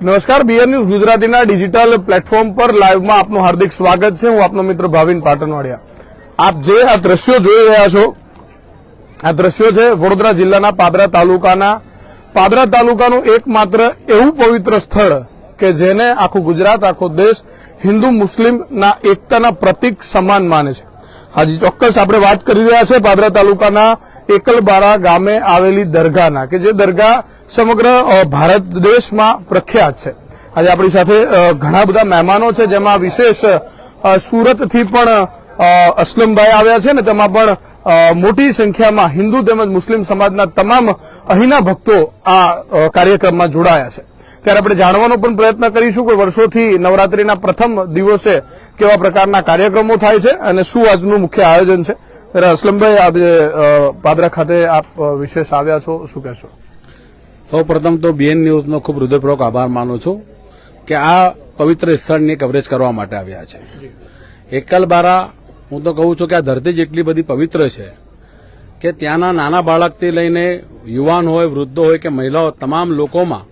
નમસ્કાર BR news ગુજરાતીના digital platform પર લાઈવમાં આપનું હાર્દિક સ્વાગત છે. હું આપનો મિત્ર ભાવિન પાટણવાડિયા આપ જે આ દ્રશ્યો જોઈ રહ્યા છો, આ દ્રશ્યો છે વડોદરા જિલ્લાના પાદરા તાલુકાના. પાદરા તાલુકાનું એકમાત્ર એવું પવિત્ર સ્થળ કે જેને આખું ગુજરાત, આખો દેશ હિન્દુ, મુસ્લિમના એકતાના પ્રતિક સમાન માને છે. હાજી ચોક્કસ આપણે વાત કરી રહ્યા છે પાદરા તાલુકાના એકલબારા ગામે આવેલી દરગાહના, કે જે દરગાહ સમગ્ર ભારત દેશમાં પ્રખ્યાત છે. આજે આપણી સાથે ઘણા બધા મહેમાનો છે, જેમાં વિશેષ સુરતથી પણ અસલમભાઈ આવ્યા છે ને તેમાં પણ મોટી સંખ્યામાં હિન્દુ તેમજ મુસ્લિમ સમાજના તમામ અહીંના ભક્તો આ કાર્યક્રમમાં જોડાયા છે. ત્યારે આપણે જાણવાનો પણ પ્રયત્ન કરીશું કે વર્ષોથી નવરાત્રીના પ્રથમ દિવસે કેવા પ્રકારના કાર્યક્રમો થાય છે અને શું આજનું મુખ્ય આયોજન છે? ત્યારે અસલમભાઈ આજે અ, પાદરા ખાતે આપ વિશેષ આવ્યા છો શું કહેશો? સૌ પ્રથમ તો બીએન ન્યૂઝનો ખૂબ હૃદયપૂર્વક આભાર માનું છું કે આ પવિત્ર સ્થળની કવરેજ કરવા માટે આવ્યા છે. એકલબારા હું તો કહું છું કે આ ધરતી જેટલી બધી પવિત્ર છે કે ત્યાંના નાના બાળકથી લઈને યુવાન હોય વૃદ્ધો હોય કે મહિલાઓ તમામ લોકોમાં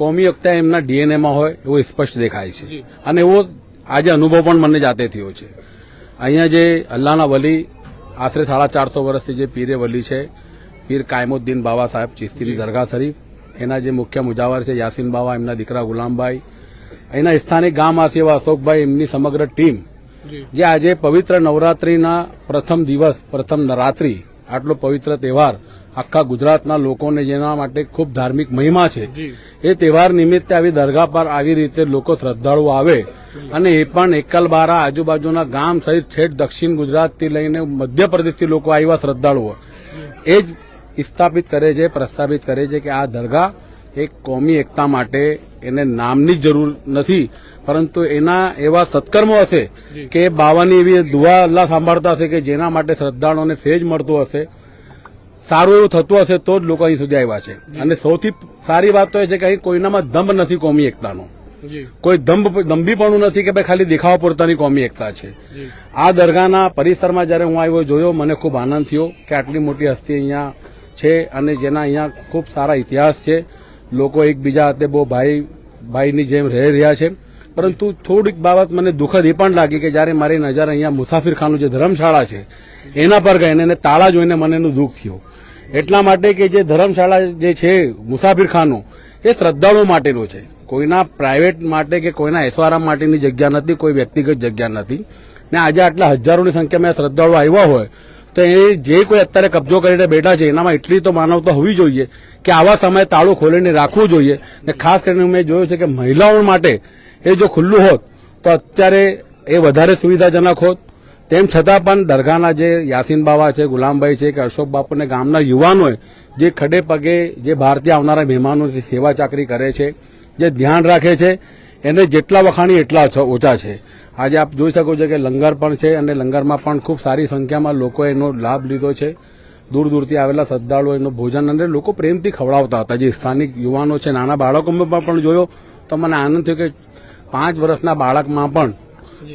કોમી એકતા એમના ડીએનએમાં હોય એવું સ્પષ્ટ દેખાય છે. અને એવો આજે અનુભવ પણ મને જાતે થયો છે. અહીંયા જે અલ્લાહના વલી આશરે સાડા ચારસો વર્ષથી જે પીરે વલી છે પીર કાયમુદ્દીન બાબા સાહેબ ચિસ્તીની દરગાહ શરીફ એના જે મુખ્ય મુજાવર છે યાસીન બાવા એમના દીકરા ગુલામભાઈ એના સ્થાનિક ગામવાસી એવા અશોકભાઈ એમની સમગ્ર ટીમ જે. આજે પવિત્ર નવરાત્રીના પ્રથમ દિવસ પ્રથમ રાત્રિ આટલો પવિત્ર તહેવાર આખા ગુજરાતના લોકોને જેના માટે ખૂબ ધાર્મિક મહિમા છે. એ તહેવાર નિમિત્તે આવી દરગાહ પર આવી રીતે લોકો શ્રદ્ધાળુઓ આવે અને એ પણ એકલબારા આજુબાજુના ગામ સહિત છેઠ દક્ષિણ ગુજરાતથી લઈને મધ્યપ્રદેશથી લોકો આવ્યા શ્રદ્ધાળુઓ. એ જ સ્થાપિત કરે છે પ્રસ્થાપિત કરે છે કે આ દરગાહ એક કોમી એકતા માટે એને નામની જરૂર નથી પરંતુ એના એવા સત્કર્મો હશે કે બાવાની એવી દુઆ અલ્લાહ સાંભળતા હશે કે જેના માટે શ્રદ્ધાળુઓને ફેજ મળતું હશે. સારું એવું થતું હશે તો જ લોકો અહીં સુધી આવ્યા છે. અને સૌથી સારી વાત તો એ છે કે અહીં કોઈનામાં દંભ નથી કોમી એકતાનો. કોઈ દંભ દંભીપણું નથી કે ભાઈ ખાલી દેખાવા પૂરતાની કોમી એકતા છે. આ દરગાહના પરિસરમાં જ્યારે હું આવ્યો જોયો મને ખૂબ આનંદ થયો કે આટલી મોટી હસ્તી અહીંયા છે અને જેના અહીંયા ખૂબ સારા ઇતિહાસ છે. લોકો એકબીજા હાથે બહુ ભાઈ ભાઈની જેમ રહી રહ્યા છે. પરંતુ થોડીક બાબત મને દુઃખદ એ પણ લાગી કે જ્યારે મારી નજર અહીંયા મુસાફિરખાનું જે ધર્મશાળા છે, એના પર ગઈને એને તાળા જોઈને મને એનું દુઃખ થયું. એટલા માટે કે જે ધર્મશાળા જે છે, મુસાફિરખાનું, એ શ્રદ્ધાળુઓ માટેનું છે. કોઈના પ્રાઇવેટ માટે કે કોઈના એસવારા માટેની જગ્યા નથી, કોઈ વ્યક્તિગત જગ્યા નથી. ને આજે આટલા હજારોની સંખ્યામાં શ્રદ્ધાળુઓ આવ્યા હોય, તો એ જે કોઈ અત્યારે કબજો કરીને બેઠા છે, એનામાં એટલી તો માનવતા હોવી જોઈએ કે આવા સમયે તાળું ખોલીને રાખવું જોઈએ. ને ખાસ કરીને મેં જોયું છે કે મહિલાઓ માટે એ જો ખુલ્લું હોત, તો અત્યારે એ વધારે સુવિધાજનક હોત. તેમ છતાં પણ દરગાહના જે યાસીન બાવા છે, ગુલામભાઈ છે કે અશોક બાપુને ગામના યુવાનોએ જે ખડે પગે જે ભારતીય આવનારા મહેમાનોની સેવા ચાકરી કરે છે, જે ધ્યાન રાખે છે, એને જેટલા વખાણી એટલા ઓછા- છે. આજે આપ જોઈ શકો છો કે લંગર પણ છે અને લંગરમાં પણ ખૂબ સારી સંખ્યામાં લોકોએ એનો લાભ લીધો છે. દૂર દૂરથી આવેલા શ્રદ્ધાળુઓ એનો ભોજન અને લોકો પ્રેમથી ખવડાવતા હતા. જે સ્થાનિક યુવાનો છે, નાના બાળકોમાં પણ જોયો તો મને આનંદ થયો કે પાંચ વર્ષના બાળકમાં પણ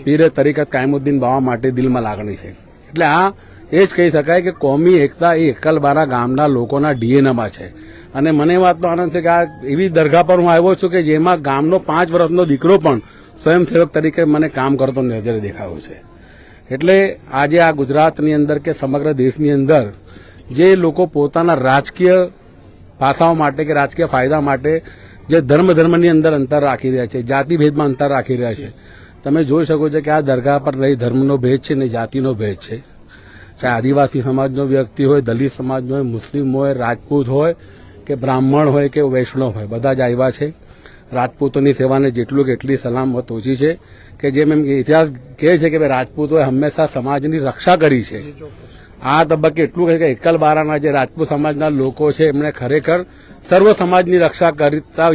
પીરે તરીકત કાયમુદ્દીન બાવા માટે દિલમાં લાગણી છે. એટલે આ એ જ કહી શકાય કે કોમી એકતા એ એકલબારા ગામના લોકોના ડીએનએમાં છે. અને મને એ વાતનો આનંદ છે કે આ એવી દરગાહ પર હું આવ્યો છું કે જેમાં ગામનો પાંચ વર્ષનો દીકરો પણ સ્વયંસેવક તરીકે મને કામ કરતો નજરે દેખાયો છે. એટલે આજે આ ગુજરાતની અંદર કે સમગ્ર દેશની અંદર જે લોકો પોતાના રાજકીય પાસાઓ માટે કે રાજકીય ફાયદા માટે જે ધર્મ ધર્મની અંદર અંતર રાખી રહ્યા છે, જાતિ ભેદમાં અંતર રાખી રહ્યા છે. તમે જોઈ શકો છો કે આ દરગાહ પર રહી ધર્મનો ભેદ છે ને જાતિનો ભેદ છે. ચાહે આદિવાસી સમાજનો વ્યક્તિ હોય, દલિત સમાજનો હોય, મુસ્લિમ હોય, રાજપૂત હોય, કે બ્રાહ્મણ હોય, કે વૈષ્ણવ હોય, બધા જ આવ્યા છે. રાજપૂતોની સેવાને જેટલું કે એટલી સલામત ઓછી છે કે જેમ એમ ઇતિહાસ કહે છે કે ભાઈ રાજપૂતોએ હંમેશા સમાજની રક્ષા કરી છે. આ તબક્કે એટલું કહે કે એકલ બારાના જે રાજપૂત સમાજના લોકો છે, એમણે ખરેખર સર્વ સમાજની રક્ષા કરતા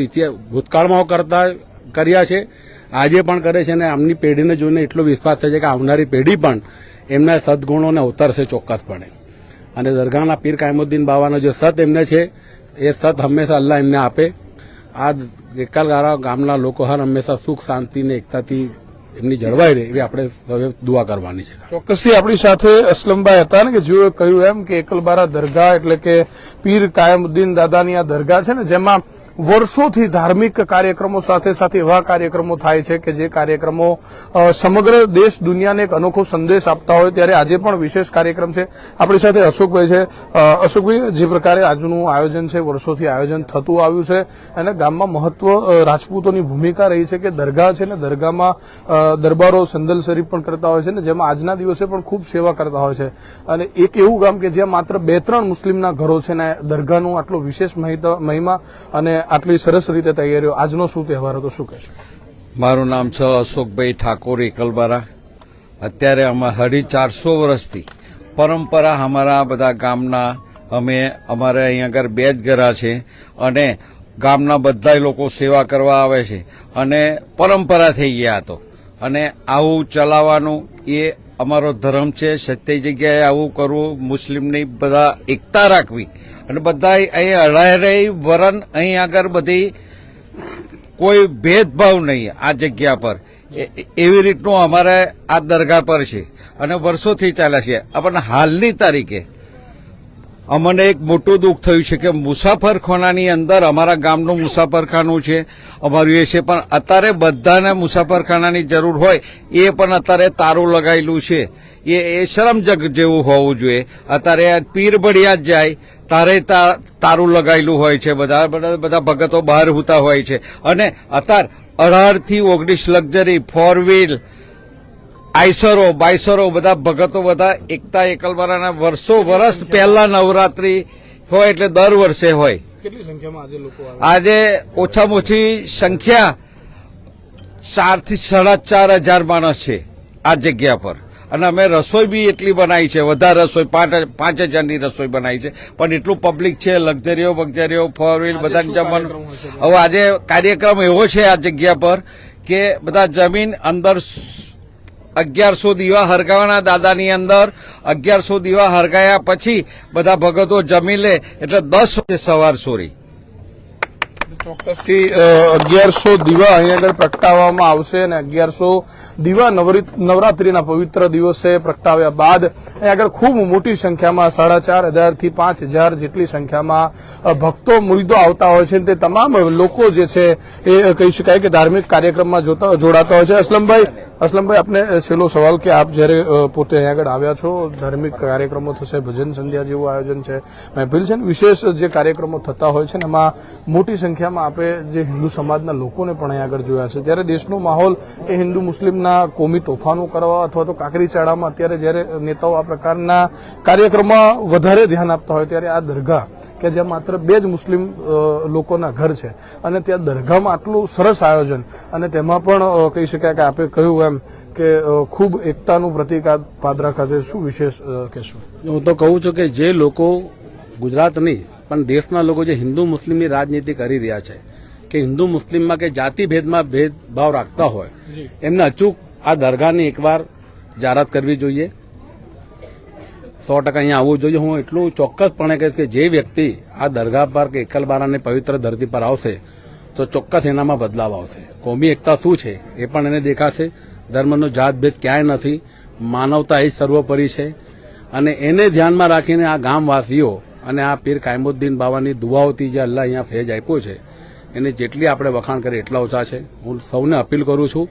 ભૂતકાળમાં કરતા કર્યા છે. આજે પણ કરે છે અને આમની પેઢીને જોઈને એટલો વિશ્વાસ થાય છે કે આવનારી પેઢી પણ એમના સદગુણોને અવતરશે ચોક્કસપણે. અને દરગાહના પીર કાયમુદ્દીન બાવાનો જે સત એમને છે, એ સત હંમેશા અલ્લાહ એમને આપે. આ એકાલગારા ગામના લોકો હર હંમેશા સુખ શાંતિને એકતાથી એમની જળવાઈ રહે એવી આપણે દુઆ કરવાની છે. ચોક્કસથી આપણી સાથે અસલમભાઈ હતા ને કે જેઓએ કહ્યું એમ કે એકલબારા દરગાહ એટલે કે પીર કાયમુદ્દીન દાદાની આ દરગાહ છે ને જેમાં વર્ષોથી ધાર્મિક કાર્યક્રમો સાથે સાથે એવા કાર્યક્રમો થાય છે કે જે કાર્યક્રમો સમગ્ર દેશ દુનિયાને એક અનોખો સંદેશ આપતા હોય ત્યારે આજે પણ વિશેષ કાર્યક્રમ છે. આપણી સાથે અશોકભાઈ છે. અશોકભાઈ, જે પ્રકારે આજનું આયોજન છે, વર્ષોથી આયોજન થતું આવ્યું છે અને ગામમાં મહત્વ રાજપૂતોની ભૂમિકા રહી છે કે દરગાહ છે ને દરગાહમાં દરબારો સંદલ શરીફ પણ કરતા હોય છે ને જેમાં આજના દિવસે પણ ખૂબ સેવા કરતા હોય છે. અને એક એવું ગામ કે જ્યાં માત્ર બે ત્રણ મુસ્લિમના ઘરો છે ને દરગાહનું આટલો વિશેષ મહિમા અને આટલી સરસ રીતે તૈયારીઓ આજનો શું તહેવાર હતો, શું કહેશો? મારું નામ છે અશોકભાઈ ઠાકોર એકલબારા. અત્યારે અમે અઢી ચારસો વર્ષથી પરંપરા અમારા બધા ગામના, અમે અમારે અહીંયા આગળ બે જ ઘરા છે અને ગામના બધા લોકો સેવા કરવા આવે છે અને પરંપરા થઈ ગયા હતો અને આવું ચલાવવાનું એ અમારો ધર્મ છે, સત્ય જગ્યાએ આવું કરવું, મુસ્લિમની બધા એકતા રાખવી. અને બધા અહીં અઢારે વરણ અહીં આગળ બધી કોઈ ભેદભાવ નહીં આ જગ્યા પર. એવી રીતનું અમારે આ દરગાહ પર છે. અને વર્ષોથી ચાલે છે. આપણને હાલની તારીખે અમને એક મોટું દુઃખ થયું છે કે મુસાફરખાનાની અંદર અમારા ગામનું મુસાફરખાનું છે, અમારું એ છે, પણ અત્યારે બધાને મુસાફરખાનાની જરૂર હોય, એ પણ અત્યારે તારું લગાવેલું છે. એ એ શરમજગ જેવું હોવું જોઈએ. અત્યારે પીરબડિયા જ જાય, તારે તારું લગાવેલું હોય છે બધા બધા ભગતો બહાર હોતા હોય છે. અને અત્યારે અઢારથી ઓગણીસ લક્ઝરી ફોર વ્હીલ આઈસરો બાઈસરો બધા ભગતો બધા એકતા એકલવારાના વર્ષો વર્ષ પહેલા નવરાત્રી હોય એટલે દર વર્ષે હોય. કેટલી સંખ્યામાં આજે લોકો આજે ઓછામાં ઓછી સંખ્યા ચારથી સાડા ચાર હજાર માણસ છે આ જગ્યા પર. અને અમે રસોઈ બી એટલી બનાવી છે વધારે રસોઈ પાંચ પાંચ હજારની રસોઈ બનાવી છે. પણ એટલું પબ્લિક છે લક્ઝરીઓ બગઝરીઓ ફોર વ્હીલ બધા શું જમવાનું હવે આજે કાર્યક્રમ એવો છે આ જગ્યા પર કે બધા જમીન અંદર અગિયારસો દીવા હરગાવાના દાદાની અંદર. અગિયારસો દીવા હરગાયા પછી બધા ભગતો જમી લે. એટલે દસ સવાર સોરી. ચોક્કસથી અગિયારસો દીવા અહીં આગળ પ્રગટાવવામાં આવશે અને અગિયારસો દીવા નવરી- નવરાત્રીના પવિત્ર દિવસે પ્રગટાવ્યા બાદ અહીં આગળ ખૂબ મોટી સંખ્યામાં સાડા ચાર હજારથી પાંચ હજાર જેટલી સંખ્યામાં ભક્તો, મુરીદો આવતા હોય છે તે તમામ લોકો જે છે એ કહી શકાય કે ધાર્મિક કાર્યક્રમમાં જોડાતા હોય છે. અસલમભાઈ અસલમભાઈ, આપને છેલ્લો સવાલ કે આપ જ્યારે પોતે અહીં આગળ આવ્યા છો, ધાર્મિક કાર્યક્રમો થશે, ભજન સંધ્યા જેવું આયોજન છે. મહેફિલ છે વિશેષ જે કાર્યક્રમો થતા હોય છે એમાં મોટી સંખ્યામાં આપે જે હિન્દુ સમાજના લોકોને પણ અહીં આગળ જોયા છે. જ્યારે દેશનો માહોલ એ હિન્દુ મુસ્લિમના કોમી તોફાનો કરવા અથવા તો કાકરી ચાળામાં અત્યારે જ્યારે નેતાઓ આ પ્રકારના કાર્યક્રમમાં વધારે ધ્યાન આપતા હોય ત્યારે આ દરગાહ, કે જ્યાં માત્ર બે જ મુસ્લિમ લોકોના ઘર છે અને ત્યાં દરગાહમાં આટલું સરસ આયોજન અને તેમાં પણ કહી શકાય કે આપે કહ્યું એમ કે ખૂબ એકતાનું પ્રતિક પાદરા ખાતે શું વિશેષ કહેશું? હું તો કહું છું કે જે લોકો ગુજરાતની પણ દેશના લોકો જે હિન્દુ મુસ્લિમની રાજનીતિ કરી રહ્યા છે કે હિન્દુ મુસ્લિમમાં કે જાતિ ભેદમાં ભેદભાવ રાખતા હોય એમને અચૂક આ દરગાહની એકવાર જાહેરાત કરવી જોઈએ. સો ટકા અહીંયા આવવું જોઈએ. હું એટલું ચોક્કસપણે કહીશ કે જે વ્યક્તિ આ દરગાહ પર કે એકલબારાની પવિત્ર ધરતી પર આવશે તો ચોક્કસ એનામાં બદલાવ આવશે. કોમી એકતા શું છે એ પણ એને દેખાશે. ધર્મનો જાતભેદ ક્યાંય નથી. માનવતા એ સર્વોપરી છે. અને એને ધ્યાનમાં રાખીને આ ગામવાસીઓ અને આ પીર કાયમુદ્દીન બાવાની દુઆઓથી જે અલ્લાહ અહીંયા ફેજ આપ્યો છે, એને જેટલી આપણે વખાણ કરીએ એટલા ઓછા છે. હું સૌને અપીલ કરું છું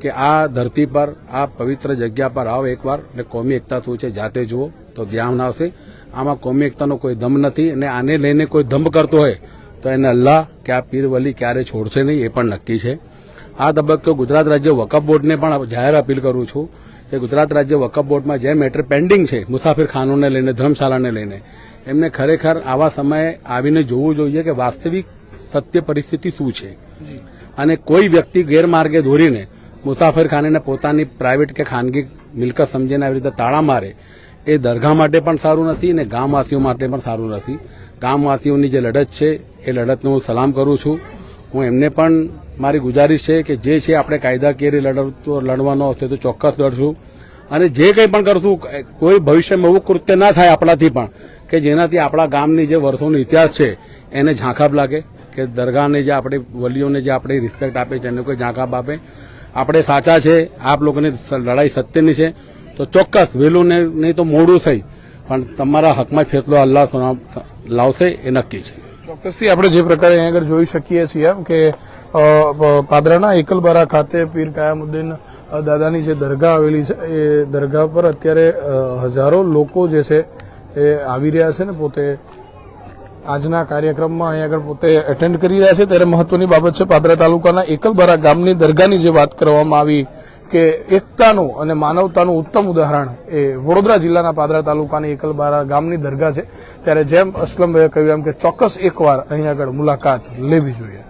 કે આ ધરતી પર, આ પવિત્ર જગ્યા પર આવો એકવાર અને કોમી એકતા શું છે જાતે જુઓ, તો ધ્યાન આવશે. આમાં કોમી એકતાનો કોઈ દમ નથી અને આને લઈને કોઈ ધમ કરતો હોય, તો એને અલ્લાહ કે આ પીર વલી ક્યારે છોડશે નહીં એ પણ નક્કી છે. આ તબક્કે ગુજરાત રાજ્ય વકફ બોર્ડને પણ જાહેર અપીલ કરું છું કે ગુજરાત રાજ્ય વકફ બોર્ડમાં જે મેટર પેન્ડિંગ છે મુસાફિર ખાનોને લઈને, ધર્મશાળાને લઈને એમને ખરેખર આવા સમયે આવીને જોવું જોઈએ કે વાસ્તવિક સત્ય પરિસ્થિતિ શું છે. અને કોઈ વ્યક્તિ ગેરમાર્ગે દોરીને મુસાફરખાનેને પોતાની પ્રાઇવેટ કે ખાનગી મિલકત સમજીને આવી રીતે તાળા મારે, એ દરગાહ માટે પણ સારું નથી અને ગામવાસીઓ માટે પણ સારું નથી. ગામવાસીઓની જે લડત છે, એ લડતને હું સલામ કરું છું. હું એમને પણ મારી ગુજારિશ છે કે જે છે, આપણે કાયદાકીય કેરી લડતો, લડવાનો હશે તો ચોક્કસ લડશું. અને જે કંઈ પણ કરશું કોઈ ભવિષ્યમાં એવું કૃત્ય ના થાય આપણાથી પણ, કે જેનાથી આપણા ગામની જે વર્ષોનો ઇતિહાસ છે, એને ઝાંખાબ લાગે, કે દરગાહને જે આપણે વલીઓને જે આપણે રિસ્પેક્ટ આપે છે, એને કોઈ ઝાંખાબ આપે. આપણે સાચા છે, આપ લોકોની લડાઈ સત્યની છે, તો ચોક્કસ વહેલું નહીં તો મોડું થઈ, પણ તમારા હકમાં ફેસલો અલ્લાહ લાવશે એ નક્કી છે. ચોક્કસથી આપણે જે પ્રકારે અહીંયા આગળ જોઈ શકીએ છીએ એમ કે પાદરાના એકલબારા ખાતે પીર કાયામુદ્દીન દાદાની જે દરગાહ આવેલી છે, એ દરગાહ પર અત્યારે હજારો લોકો જે છે, એ આવી રહ્યા છે ને પોતે આજના કાર્યક્રમમાં અહીંયા આગળ પોતે એટેન્ડ કરી રહ્યા છે. ત્યારે મહત્વની બાબત છે, પાદરા તાલુકાના એકલબારા ગામની દરગાહની જે વાત કરવામાં આવી કે એકતાનું અને માનવતાનું ઉત્તમ ઉદાહરણ એ વડોદરા જિલ્લાના પાદરા તાલુકાની એકલબારા ગામની દરગાહ છે. ત્યારે જેમ અસલમભાઈએ કહ્યું એમ કે ચોક્કસ એકવાર અહીં આગળ મુલાકાત લેવી જોઈએ.